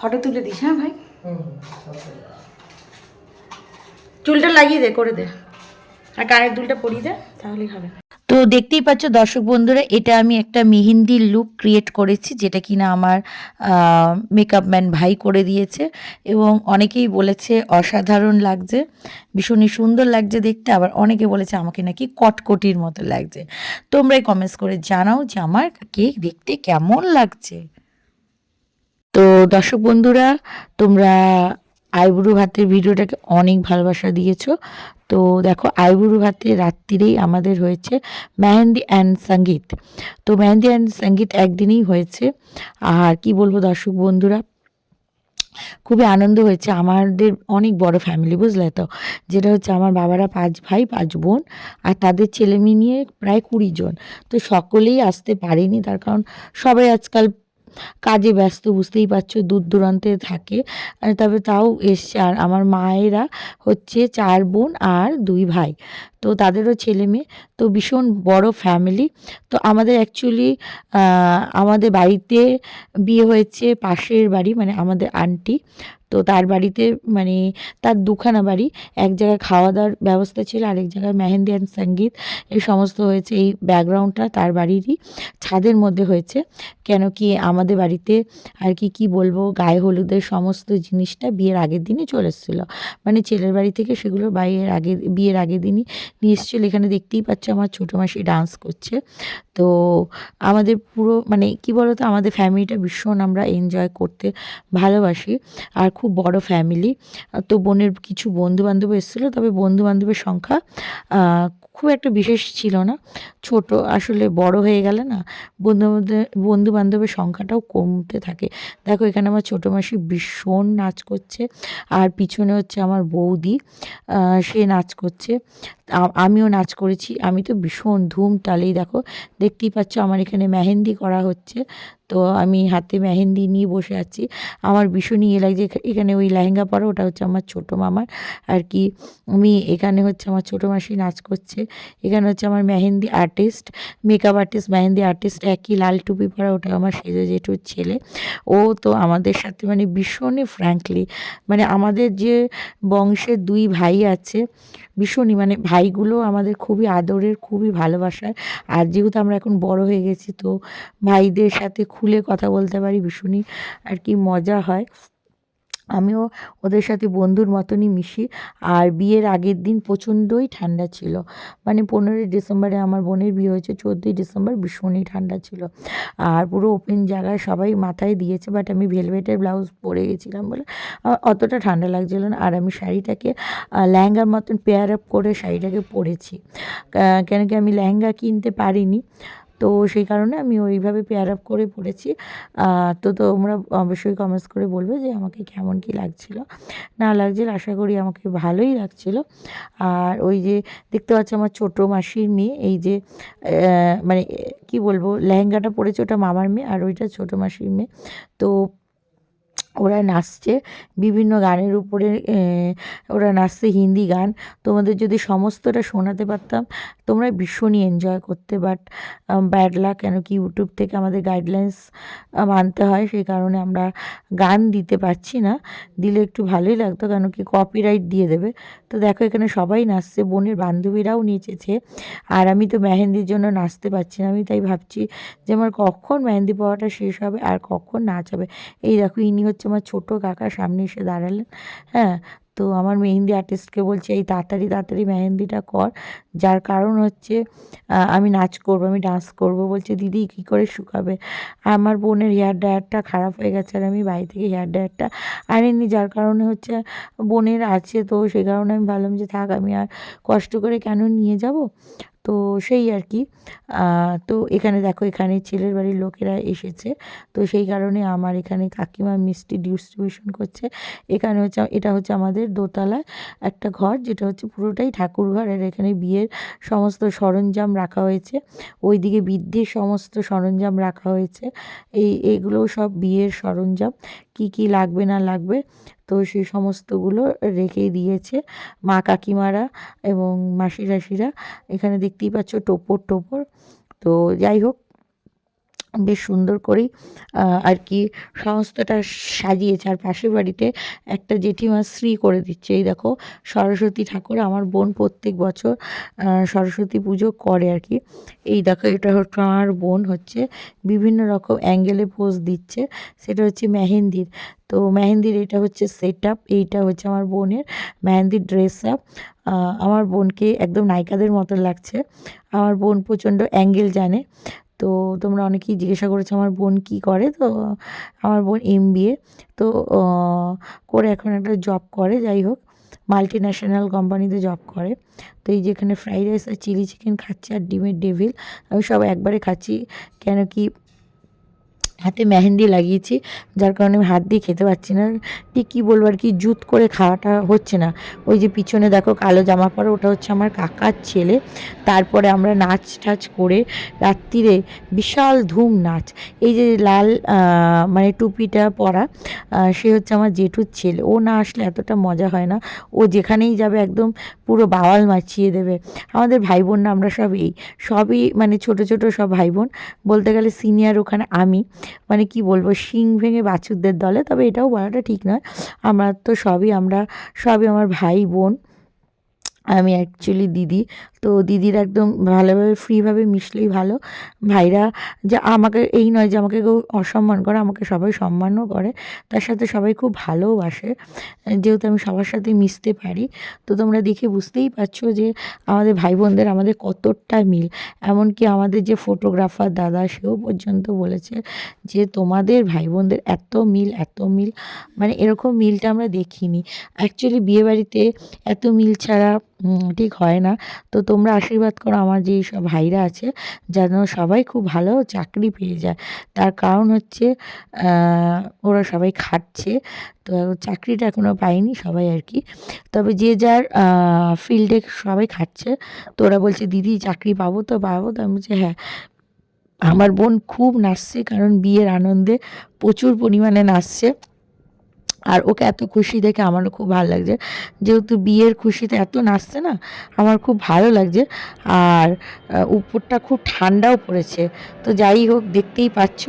Photo তুলে this হ্যাঁ ভাই? চুলটা লাগিয়ে দে করে দে। আর কানের দুলটা পরিয়ে দে তাহলেই হবে। তো দেখতেই পাচ্ছ দর্শক বন্ধুরা এটা আমি একটা মেহেন্দি লুক ক্রিয়েট করেছি যেটা কিনা আমার মেকআপ ম্যান ভাই করে দিয়েছে। এবং অনেকেই বলেছে অসাধারণ লাগছে ভীষণই সুন্দর লাগছে দেখতে। আবার অনেকে বলেছে আমাকে নাকি কটকটির মতো লাগছে। তোমরাই কমেন্টস করে জানাও যে আমার কেক দেখতে কেমন লাগছে। তো দর্শক বন্ধুরা, তোমরা আইবুড়ো ভাতের ভিডিওটাকে অনেক ভালোবাসা দিয়েছ। তো দেখো, আইবুড়ো ভাতে রাত্রিরেই আমাদের হয়েছে মেহেন্দি অ্যান্ড সংগীত। তো মেহেন্দি অ্যান্ড সংগীত একদিনেই হয়েছে। আর কি বলব দর্শক বন্ধুরা, খুবই আনন্দ হয়েছে। আমাদের অনেক বড় ফ্যামিলি বুঝলে তো? যেটা হচ্ছে আমার বাবারা পাঁচ ভাই, পাঁচ বোন, আর তাদের ছেলে মেয়ে নিয়ে প্রায় কুড়ি জন। তো সকলেই আসতে পারেনি, তার কারণ সবাই আজকাল কাজে ব্যস্ত, বুঝতেই পারছ, দূর দূরান্তে থাকে। তবে তাও এসছে, আর আমার মায়েরা হচ্ছে চার বোন আর দুই ভাই। তো তাদেরও ছেলে মেয়ে, তো ভীষণ বড় ফ্যামিলি। তো আমাদের অ্যাকচুয়ালি আমাদের বাড়িতে বিয়ে হয়েছে পাশের বাড়ি মানে আমাদের আন্টি। তো তার বাড়িতে মানে তার দুখানা বাড়ি। এক জায়গায় খাওয়া দাওয়ার ব্যবস্থা ছিল, আরেক জায়গায় মেহেন্দি অ্যান্ড সংগীত। এই সমস্ত হয়েছে এই ব্যাকগ্রাউন্ডটা তার বাড়িরই। ছাদের মধ্যে হয়েছে। কেন কি আমাদের বাড়িতে আর কি কি বলব, গায়ে হলুদের সমস্ত জিনিসটা বিয়ের আগের দিনই চলে এসেছিল। মানে ছেলের বাড়ি থেকে সেগুলো বাইয়ের আগে, বিয়ের আগের দিনই নিয়ে এসেছিল। এখানে দেখতেই পাচ্ছ আমার ছোটো মাসি ডান্স করছে। তো আমাদের পুরো মানে কি বলতো, আমাদের ফ্যামিলিটা ভীষণ আমরা এনজয় করতে ভালোবাসি। আর খুব বড় ফ্যামিলি তো বোনের কিছু বন্ধুবান্ধব এসেছিল, তবে বন্ধুবান্ধবের সংখ্যা খুব একটা বিশেষ ছিল না। ছোট, আসলে বড় হয়ে গেলে না বন্ধু বন্ধু বান্ধবের সংখ্যাটাও কমতে থাকে। দেখো, এখানে আমার ছোটো মাসি ভীষণ নাচ করছে, আর পিছনে হচ্ছে আমার বৌদি সে নাচ করছে। আমিও নাচ করেছি। আমি তো ভীষণ ধুম তালেই দেখো, দেখতেই পাচ্ছ আমার এখানে মেহেন্দি করা হচ্ছে। তো আমি হাতে মেহেন্দি নিয়ে বসে আছি। আমার ভীষণই ইয়ে লাগছে। এখা- এখানে ওই লেহেঙ্গা পরা, ওটা হচ্ছে আমার ছোটো মামার। আর কি আমি এখানে হচ্ছে আমার ছোটো মাসি নাচ করছে। এখানে হচ্ছে আমার mehndi artist makeup artist mehndi artist একই লাল টুপি পরা ওটা আমার সেজে জেঠুর ছেলে। ও তো আমাদের সাথে মানে ভীষণই ফ্র্যাঙ্কলি মানে আমাদের যে বংশের দুই ভাই আছে, ভীষণই মানে ভাইগুলো আমাদের খুবই আদরের, খুবই ভালোবাসার। আর যেহেতু আমরা এখন বড় হয়ে গেছি, তো ভাইদের সাথে খুলে কথা বলতে পারি, ভীষণই আর কি মজা হয়। আমিও ওদের সাথে বন্ধুর মতনই মিশি। আর বিয়ের আগের দিন প্রচণ্ডই ঠান্ডা ছিল। মানে পনেরোই ডিসেম্বরে আমার বোনের বিয়ে হয়েছে, চোদ্দোই ডিসেম্বর ভীষণই ঠান্ডা ছিল। আর পুরো ওপেন জায়গায় সবাই মাথায় দিয়েছে বাট আমি ভেলভেটের ব্লাউজ পরে গেছিলাম বলে। অতটা ঠান্ডা লাগছিল না। আর আমি শাড়িটাকে লেহেঙ্গার মতন পেয়ার আপ করে শাড়িটাকে পরেছি। কেন কি আমি লেহেঙ্গা কিনতে পারিনি। তো সেই কারণে আমি ওইভাবে পেয়ার আপ করে পড়েছি। তো তোমরা অবশ্যই কমেন্টস করে বলবে যে আমাকে কেমন কি লাগছিল। না লাগছিল আশা করি আমাকে ভালোই লাগছিল। আর ওই যে দেখতে পাচ্ছি আমার ছোটো মাসির মেয়ে, এই যে মানে কি বলব, লেহেঙ্গাটা পরেছে ওটা মামার মেয়ে আর ওইটা ছোটো মাসির মেয়ে। তো ওরা নাচছে, বিভিন্ন গানের উপরে ওরা নাচছে হিন্দি গান। তোমাদের যদি সমস্তটা শোনাতে পারতাম, তোমরা ভীষণই এনজয় করতে বাট ব্যাড লাক কেন কি ইউটিউব থেকে আমাদের গাইডলাইন্স মানতে হয়, সেই কারণে আমরা গান দিতে পারছি না। দিলে একটু ভালোই লাগতো, কেন কি কপিরাইট দিয়ে দেবে। তো দেখো, এখানে সবাই নাচছে, বোনের বান্ধবীরাও নেচেছে, আর আমি তো মেহেন্দির জন্য নাচতে পারছি না। আমি তাই ভাবছি যে আমার কখন মেহেন্দি পাওয়াটা শেষ হবে, আর কখন নাচ হবে। এই দেখো, ইনি হচ্ছে আমার ছোটো কাকা সামনে এসে দাঁড়ালেন। হ্যাঁ তো আমার মেহেন্দি আর্টিস্টকে বলছে, এই তাড়াতাড়ি তাড়াতাড়ি মেহেন্দিটা কর। যার কারণ হচ্ছে আমি নাচ করব, আমি ডান্স করব। বলছে, দিদি, কী করে শুকাবে? আমার বোনের হেয়ার ড্রায়ারটা খারাপ হয়ে গেছে আর আমি বাড়ি থেকে হেয়ার ড্রায়ারটা আনিনি। যার কারণে হচ্ছে, বোনের আছে তো সেই কারণে আমি ভাবলাম যে, থাক, আমি আর কষ্ট করে কেন নিয়ে যাব? তো সেই আর কি। তো এখানে দেখো, এখানে ছেলের বাড়ির লোকেরা এসেছে। তো সেই কারণে আমার এখানে কাকিমা মিষ্টি ডিস্ট্রিবিউশন করছে। এখানে হচ্ছে, এটা হচ্ছে আমাদের দোতলায় একটা ঘর, যেটা হচ্ছে পুরোটাই ঠাকুর ঘর। আর এখানে বিয়ের সমস্ত সরঞ্জাম রাখা হয়েছে। ওইদিকে বৃদ্ধির সমস্ত সরঞ্জাম রাখা হয়েছে। এই এগুলো সব বিয়ের সরঞ্জাম। কি কি লাগবে, না লাগবে তো সেই সমস্তগুলো রেখে দিয়েছে মা কাকিমারা এবং মাসি টাসিরা এখানে দেখতেই পাচ্ছ টোপর টোপর। তো যাই হোক বেশ সুন্দর করেই আর কি সমস্তটা সাজিয়েছে। আর পাশের বাড়িতে একটা জেঠিমা শ্রী করে দিচ্ছে। এই দেখো, সরস্বতী ঠাকুর আমার বোন প্রত্যেক বছর সরস্বতী পুজো করে আর কি। এই দেখো, এটা হচ্ছে আমার বোন হচ্ছে বিভিন্ন রকম অ্যাঙ্গেলে পোজ দিচ্ছে। সেটা হচ্ছে মেহেন্দির। তো মেহেন্দির এটা হচ্ছে সেট আপ এইটা হচ্ছে আমার বোনের মেহেন্দির ড্রেস আপ আমার বোনকে একদম নায়িকাদের মতো লাগছে। আমার বোন প্রচণ্ড অ্যাঙ্গেল জানে। তো তোমরা অনেকেই জিজ্ঞাসা করেছ আমার বোন কি করে? তো আমার বোন এম তো করে এখন একটা জব করে, যাই হোক মাল্টি ন্যাশনাল কোম্পানিতে জব করে। তো এই যেখানে ফ্রাইড রাইস আর চিলি চিকেন খাচ্ছি আর ডিমের ডেভিল আমি সব একবারে খাচ্ছি। কেন কি হাতে মেহেন্দি লাগিয়েছি, যার কারণে আমি হাত দিয়ে খেতে পারছি না। ঠিক কী বলব আর কি? জুত করে খাওয়াটা হচ্ছে না। ওই যে পিছনে দেখো কালো জামা পরে, ওটা হচ্ছে আমার কাকার ছেলে। তারপরে আমরা নাচ টাচ করে রাত্রিরে বিশাল ধুম নাচ। এই যে লাল মানে টুপিটা পরা সে হচ্ছে আমার জেঠুর ছেলে। ও না আসলে এতটা মজা হয় না। ও যেখানেই যাবে একদম পুরো বাওয়াল মাছিয়ে দেবে। আমাদের ভাই বোন না, আমরা সব এই, সবই মানে ছোট ছোট সব ভাই বোন বলতে গেলে সিনিয়র ওখানে আমি। মানে কি বলব, শিং ভেঙে বাছুরদের দলে, তবে এটাও বলাটা ঠিক নয়। আমরা তো সবই, আমরা সবই আমার ভাই বোন, আমি অ্যাকচুয়ালি দিদি। তো দিদির একদম ভালোভাবে, ফ্রিভাবে মিশলেই ভালো। ভাইরা যে আমাকে, এই নয় যে আমাকে কেউ অসম্মান করে, আমাকে সবাই সম্মানও করে। তার সাথে সবাই খুব ভালোবাসে যেহেতু আমি সবার সাথে মিশতে পারি, তো তোমরা দেখে বুঝতেই পারছ যে আমাদের ভাই বোনদের আমাদের কতটা মিল। এমনকি আমাদের যে ফটোগ্রাফার দাদা, সেও পর্যন্ত বলেছে যে তোমাদের ভাই বোনদের এত মিল এত মিল। মানে এরকম মিলটা আমরা দেখিনি। অ্যাকচুয়ালি বিয়েবাড়িতে এত মিল ছাড়া ঠিক হয় না। তো তোমরা আশীর্বাদ করো, আমার যে সব ভাইরা আছে, যেন সবাই খুব ভালো চাকরি পেয়ে যায়। তার কারণ হচ্ছে ওরা সবাই খাটছে, তো চাকরিটা এখনও পায়নি সবাই আর কি। তবে যে যার ফিল্ডে সবাই খাটছে, তো ওরা বলছে, দিদি, চাকরি পাবো তো পাবো। তো আমি বলছি হ্যাঁ। আমার বোন খুব নাচছে, কারণ বিয়ের আনন্দে প্রচুর পরিমাণে নাচছে। আর ওকে এত খুশি দেখে আমারও খুব ভালো লাগছে। যেহেতু বিয়ের খুশিতে এত নাচছে না, আমার খুব ভালো লাগছে। আর উপরটা খুব ঠান্ডাও পড়েছে। তো যাই হোক, দেখতেই পাচ্ছ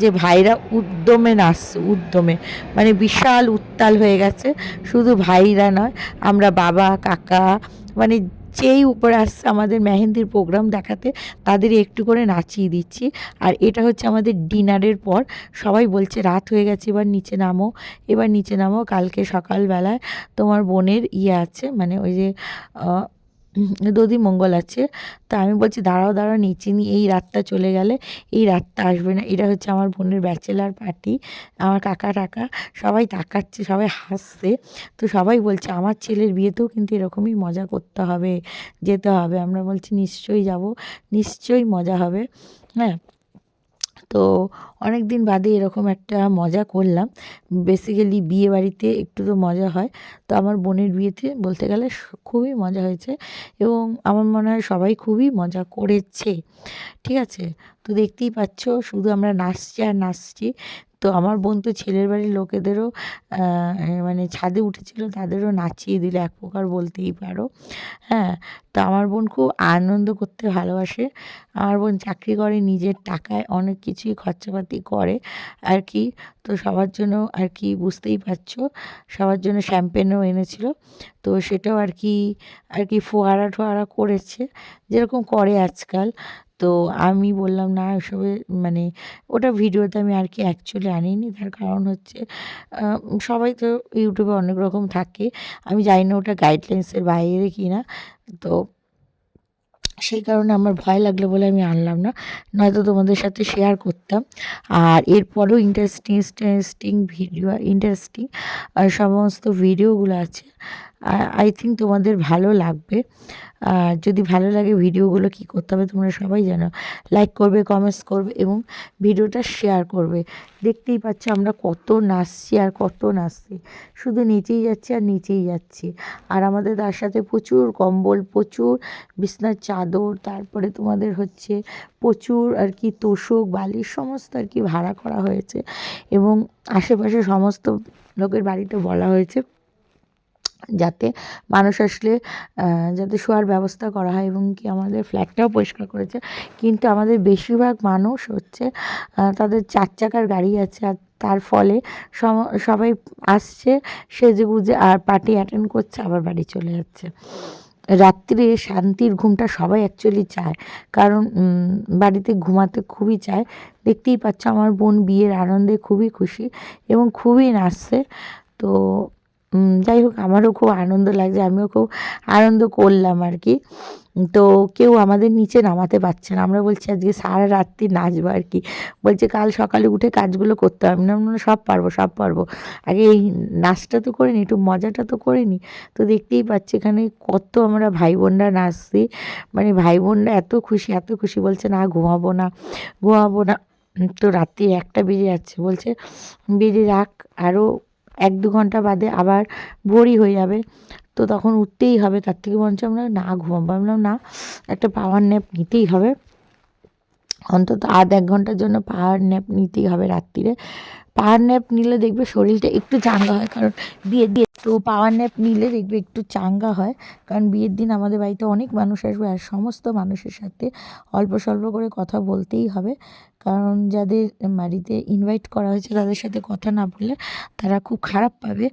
যে ভাইরা উদ্যমে নাচছে, উদ্যমে। মানে বিশাল উত্তাল হয়ে গেছে। শুধু ভাইরা নয়, আমরা বাবা, কাকা মানে যেই উপরে আসছে আমাদের মেহেন্দির প্রোগ্রাম দেখাতে তাদের একটু করে নাচিয়ে দিচ্ছি। আর এটা হচ্ছে আমাদের ডিনারের পর। সবাই বলছে, রাত হয়ে গেছে, এবার নিচে নামো, এবার নিচে নামো, কালকে সকালবেলায় তোমার বোনের ইয়ে আছে মানে ওই যে আহ, উম, দধি মঙ্গল আছে। তা আমি বলছি দাঁড়াও দাঁড়াও নিচে নিয়ে এই রাতটা চলে গেলে এই রাতটা আসবে না। এটা হচ্ছে আমার বোনের ব্যাচেলার পার্টি আমার কাকা টাকা সবাই তাকাচ্ছে সবাই হাসছে। তো সবাই বলছে আমার ছেলের বিয়েতেও কিন্তু এরকমই মজা করতে হবে যেতে হবে। আমরা বলছি নিশ্চয়ই যাব নিশ্চয়ই মজা হবে। হ্যাঁ তো অনেক দিন বাদে এরকম একটা মজা করলাম। বেসিক্যালি বিয়ে বাড়িতে একটু তো মজা হয়। তো আমার বোনের বিয়েতে বলতে গেলে খুবই মজা হয়েছে এবং আমার মনে হয় সবাই খুবই মজা করেছে। ঠিক আছে? তো দেখতেই পাচ্ছ, শুধু আমরা নাচছি আর নাচছি। তো আমার বোন তো ছেলের বাড়ির লোকেদেরও মানে ছাদে উঠেছিল, তাদেরও নাচিয়ে দিল, এক প্রকার বলতেই পারো। হ্যাঁ তো আমার বোন খুব আনন্দ করতে ভালোবাসে। আমার বোন চাকরি করে, নিজের টাকায় অনেক কিছুই খরচাপাতি করে আর কি। তো সবার জন্য আর কি বুঝতেই পারছ, সবার জন্য শ্যাম্পেনও এনেছিল। তো সেটাও আর কি আর কি ফোয়ারা টোয়ারা করেছে, যেরকম করে আজকাল। তো আমি বললাম, না, এসবে মানে ওটা ভিডিওতে আমি আর কি অ্যাকচুয়ালি আনিনি। তার কারণ হচ্ছে সবাই তো ইউটিউবে অনেক রকম থাকে। আমি জানি না ওটা গাইডলাইন্সের বাইরে কি না তো সেই কারণে আমার ভয় লাগল বলে আমি আনলাম না। নয়তো তোমাদের সাথে শেয়ার করতাম। আর এরপরেও ইন্টারেস্টিং ইন্টারেস্টিং ভিডিও ইন্টারেস্টিং সমস্ত ভিডিওগুলো আছে। আই থিঙ্ক তোমাদের ভালো লাগবে। আর যদি ভালো লাগে ভিডিওগুলো কি করতে হবে তোমরা সবাই জানো। লাইক করবে কমেন্টস করবে এবং ভিডিওটা শেয়ার করবে। দেখতেই পাচ্ছ আমরা কত নাচছি আর কত নাচছি। শুধু নিচেই যাচ্ছি আর নিচেই যাচ্ছি। আর আমাদের তার সাথে প্রচুর কম্বল, প্রচুর বিছনার চাদর, তারপরে তোমাদের হচ্ছে প্রচুর আর কি তোষক বালিশ সমস্ত আর কি ভাড়া করা হয়েছে। এবং আশেপাশে সমস্ত লোকের বাড়িতে বলা হয়েছে। যাতে মানুষ আসলে যাতে শোয়ার ব্যবস্থা করা হয় এবং কি আমাদের ফ্ল্যাটটাও পরিষ্কার করেছে। কিন্তু আমাদের বেশিরভাগ মানুষ হচ্ছে তাদের চার চাকার গাড়ি আছে আর তার ফলে সবাই আসছে, সেজে গুজে আর পার্টি অ্যাটেন্ড করছে, আবার বাড়ি চলে যাচ্ছে। রাত্রে শান্তির ঘুমটা সবাই অ্যাকচুয়ালি চায়। কারণ বাড়িতে ঘুমাতে খুবই চায়। দেখতেই পাচ্ছ আমার বোন বিয়ের আনন্দে খুবই খুশি এবং খুবই নাচছে। তো যাই হোক, আমারও খুব আনন্দ লাগছে, আমিও খুব আনন্দ করলাম আর কি। তো কেউ আমাদের নিচে নামাতে পারছে না। আমরা বলছি, আজকে সারা রাত্রি নাচবো আর কি। বলছে, কাল সকালে উঠে কাজগুলো করতে হবে। না আমরা সব পারব সব পারব। আগে এই নাচটা তো করিনি, একটু মজাটা তো করিনি। তো দেখতেই পাচ্ছি এখানে কত আমরা ভাই বোনরা নাচছি। মানে ভাই বোনরা এত খুশি এত খুশি। বলছে, না, ঘুমাবো না ঘুমাবো না। তো রাত্রি একটা বেজে যাচ্ছে। বলছে, বেজে যাক আরও এক দু ঘণ্টা বাদে আবার ভোরই হয়ে যাবে। তো তখন উঠতেই হবে, তার থেকে বরঞ্চ আমরা না ঘুমাবো। ভাবলাম না, একটা পাওয়ার ন্যাপ নিতেই হবে। অন্তত আধ এক ঘণ্টার জন্য পাওয়ার ন্যাপ নিতেই হবে রাত্রিরে। পাওয়ার ন্যাপ নিলে দেখবে শরীরটা একটু চাঙ্গা হয়, কারণ বিয়ে দিয়ে তো পাওয়ার ন্যাপ নিলে দেখবে একটু চাঙ্গা হয়। কারণ বিয়ের দিন আমাদের বাড়িতে অনেক মানুষ আসবে আর সমস্ত মানুষের সাথে অল্প স্বল্প করে কথা বলতেই হবে। কারণ যাদের বাড়িতে ইনভাইট করা হয়েছে তাদের সাথে কথা না বললে তারা খুব খারাপ পাবে।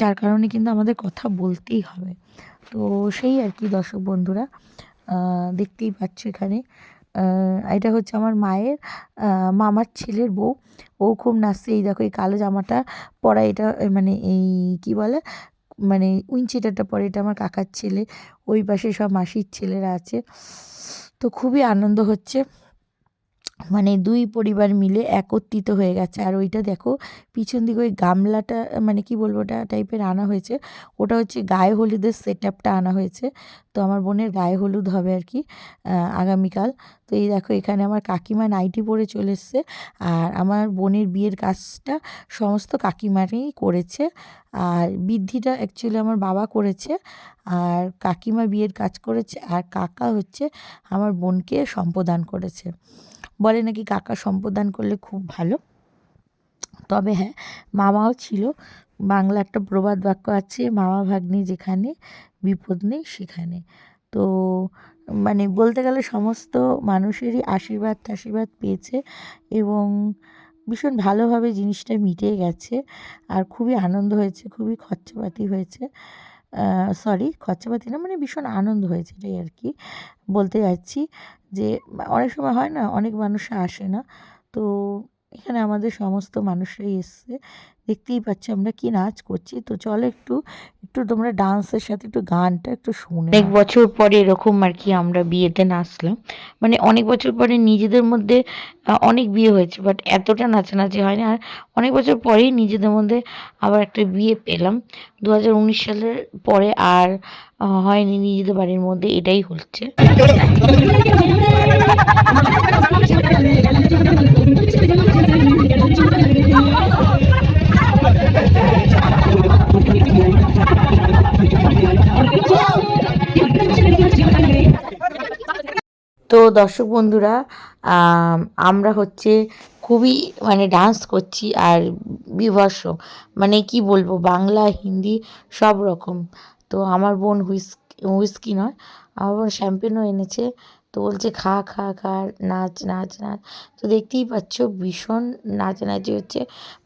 যার কারণে কিন্তু আমাদের কথা বলতেই হবে। তো সেই আর কি দর্শক বন্ধুরা দেখতেই পাচ্ছ এখানে। এটা হচ্ছে আমার মায়ের মামার ছেলের বউ। ও খুব নাচছে, এই দেখো এই কালো জামাটা পরা এটা মানে এই কি বলে? মানে উইনচেটারটা পরে এটা আমার কাকার ছেলে, ওই পাশে সব মাসির ছেলেরা আছে। তো খুবই আনন্দ হচ্ছে। মানে দুই পরিবার মিলে একত্রিত হয়ে গেছে। আর ওইটা দেখো, পিছন দিকে ওই গামলাটা মানে কি বলব ওটা টাইপের আনা হয়েছে। ওটা হচ্ছে গায়ে হলুদের সেট আপটা আনা হয়েছে। তো আমার বোনের গায়ে হলুদ হবে আর কি আগামীকাল। তো এই দেখো, এখানে আমার কাকিমা নাইটি পরে চলে এসছে। আর আমার বোনের বিয়ের কাজটা সমস্ত কাকিমারই করেছে। আর বৃদ্ধিটা অ্যাকচুয়ালি আমার বাবা করেছে। আর কাকিমা বিয়ের কাজ করেছে। আর কাকা হচ্ছে আমার বোনকে সম্প্রদান করেছে। বলে নাকি কাকা সম্প্রদান করলে খুব ভালো। তবে হ্যাঁ মামাও ছিল। বাংলা একটা প্রবাদ বাক্য আছে, মামা ভাগ্নি যেখানে, বিপদ নেই সেখানে। তো মানে বলতে গেলে সমস্ত মানুষেরই আশীর্বাদ টাশীর্বাদ পেয়েছে এবং ভীষণ ভালোভাবে জিনিসটা মিটে গেছে। আর খুবই আনন্দ হয়েছে, খুবই খরচাপাতি হয়েছে। সরি খরচাপাতি না মানে ভীষণ আনন্দ হয়েছে এটাই আর কি। বলতে যাচ্ছি যে, অনেক সময় হয় না, অনেক মানুষ আসে না। তো এখানে আমাদের সমস্ত মানুষরাই এসছে। দেখতেই পাচ্ছি আমরা কি নাচ করছি। তো চলো একটু একটু তোমরা ডান্সের সাথে একটু গানটা একটু শুনে অনেক বছর পরে এরকম আর কি আমরা বিয়েতে নাচলাম। মানে অনেক বছর পরে নিজেদের মধ্যে অনেক বিয়ে হয়েছে বাট এতটা নাচানাচি হয়নি। আর অনেক বছর পরেই নিজেদের মধ্যে আবার একটা বিয়ে পেলাম। দু হাজার উনিশ সালের পরে আর হয়নি নিজেদের বাড়ির মধ্যে এটাই হচ্ছে। তো দর্শক বন্ধুরা আমরা হচ্ছে খুবই মানে ডান্স করছি আর বিভর্ষ। মানে কি বলব, বাংলা, হিন্দি সব রকম। তো আমার বোন হুইস, হুইস্কি নয়, আমার বোন শ্যাম্পেনও এনেছে। তো বলছে, খা খা খা নাচ নাচ নাচ। তো দেখতেই পাচ্ছ ভীষণ নাচানাচি হচ্ছে।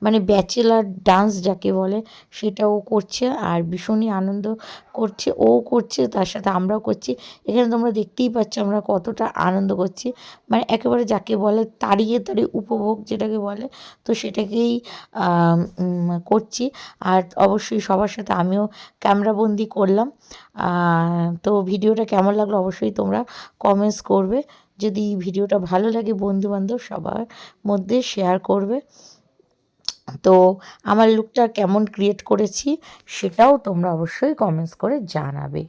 মানে ব্যাচেলার ডান্স যাকে বলে সেটা ও করছে আর ভীষণই আনন্দ করছে। ও করছে, তার সাথে আমরাও করছি। এখানে তোমরা দেখতেই পাচ্ছ আমরা কতটা আনন্দ করছি। মানে একেবারে যাকে বলে তাড়িয়ে তাড়িয়ে উপভোগ যেটাকে বলে, তো সেটাকেই করছি। আর অবশ্যই সবার সাথে আমিও ক্যামেরাবন্দি করলাম। তো ভিডিওটা কেমন লাগল অবশ্যই তোমরা কমেন্টস করবে। যদি ভিডিওটা ভালো লাগে বন্ধুবান্ধব সবার মধ্যে শেয়ার করবে। তো আমার লুকটা কেমন ক্রিয়েট করেছি সেটাও তোমরা অবশ্যই কমেন্টস করে জানাবে।